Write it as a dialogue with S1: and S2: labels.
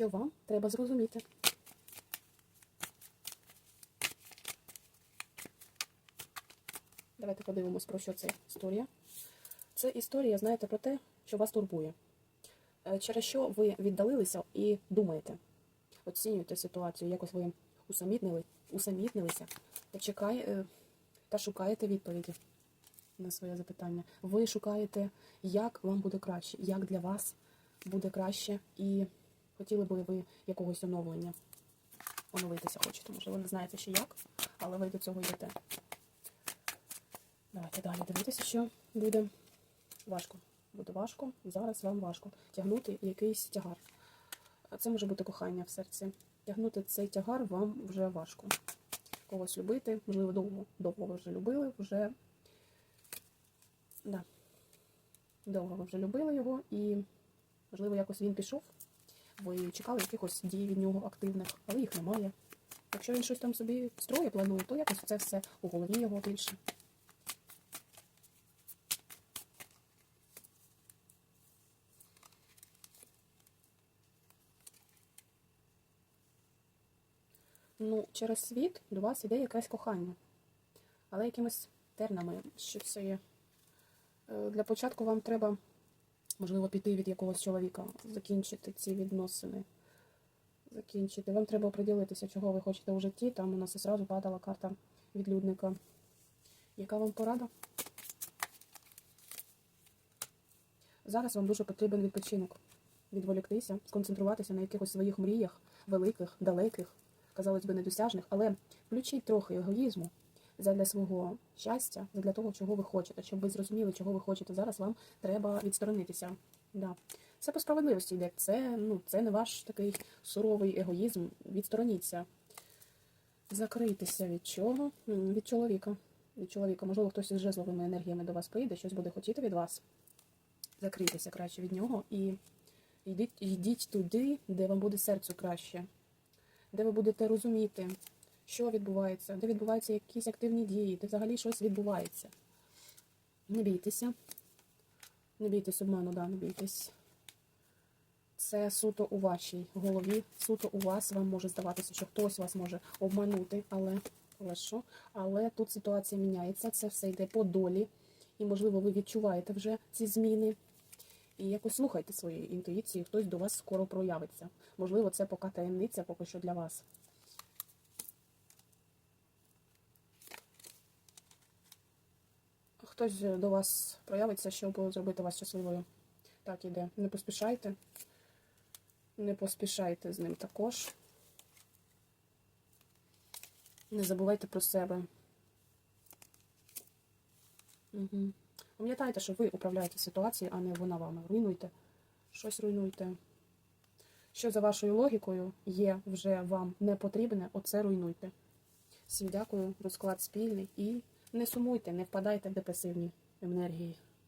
S1: що вам треба зрозуміти. Давайте подивимось, про що це історія. Це історія, знаєте, про те, що вас турбує. Е, Через що ви віддалилися і думаєте, оцінюєте ситуацію, якось ви усамітнили, усамітнилися та, чекає, е, та шукаєте відповіді на своє запитання. Ви шукаєте, як вам буде краще, як для вас буде краще, і хотіли би ви якогось оновлення. Оновитися хочете. Може, ви не знаєте ще як, але ви до цього йдете. Давайте далі дивитися, що буде важко. Буде важко, зараз вам важко тягнути якийсь тягар. Це може бути кохання в серці. Тягнути цей тягар вам вже важко. Когось любити, можливо, довго, довго ви вже любили, вже да. довго ви вже любили його, і, можливо, якось він пішов. Ви чекали якихось дій від нього активних, але їх немає. Якщо він щось там собі строє, планує, то якось це все у голові його більше. Ну, через світ до вас іде якесь кохання, але якимись тернами, що це є. Е, Для початку вам треба, можливо, піти від якогось чоловіка, закінчити ці відносини. Закінчити. Вам треба приділитися, чого ви хочете у житті. Там у нас зразу падала карта відлюдника. Яка вам порада? Зараз вам дуже потрібен відпочинок. Відволіктися, сконцентруватися на якихось своїх мріях, великих, далеких, казалось би, недосяжних, але включіть трохи егоїзму задля свого щастя, задля того, чого ви хочете. Щоб ви зрозуміли, чого ви хочете зараз, вам треба відсторонитися. Да. Це по справедливості йде. Це, ну, це не ваш такий суровий егоїзм. Відстороніться. Закрийтеся від чого? Від чоловіка. Від чоловіка. Можливо, хтось із жезловими енергіями до вас прийде, щось буде хотіти від вас. Закрийтеся краще від нього і йдіть, йдіть туди, де вам буде серцю краще, де ви будете розуміти, що відбувається, де відбуваються якісь активні дії, де взагалі щось відбувається. Не бійтеся. Не бійтесь обману, да, не бійтесь. Це суто у вашій голові, суто у вас вам може здаватися, що хтось вас може обманути, але, але що? Але тут ситуація міняється, це все йде по долі, і, можливо, ви відчуваєте вже ці зміни. І якось слухайте своєї інтуїції, хтось до вас скоро проявиться. Можливо, це поки таємниця, поки що для вас. Хтось до вас проявиться, щоб зробити вас щасливою. Так іде. Не поспішайте. Не поспішайте з ним також. Не забувайте про себе. Угу. Пам'ятайте, що ви управляєте ситуацією, а не вона вами. Руйнуйте. Щось руйнуйте. Що за вашою логікою є вже вам не потрібне, оце руйнуйте. Всім дякую, розклад спільний і не сумуйте, не впадайте в депресивні енергії.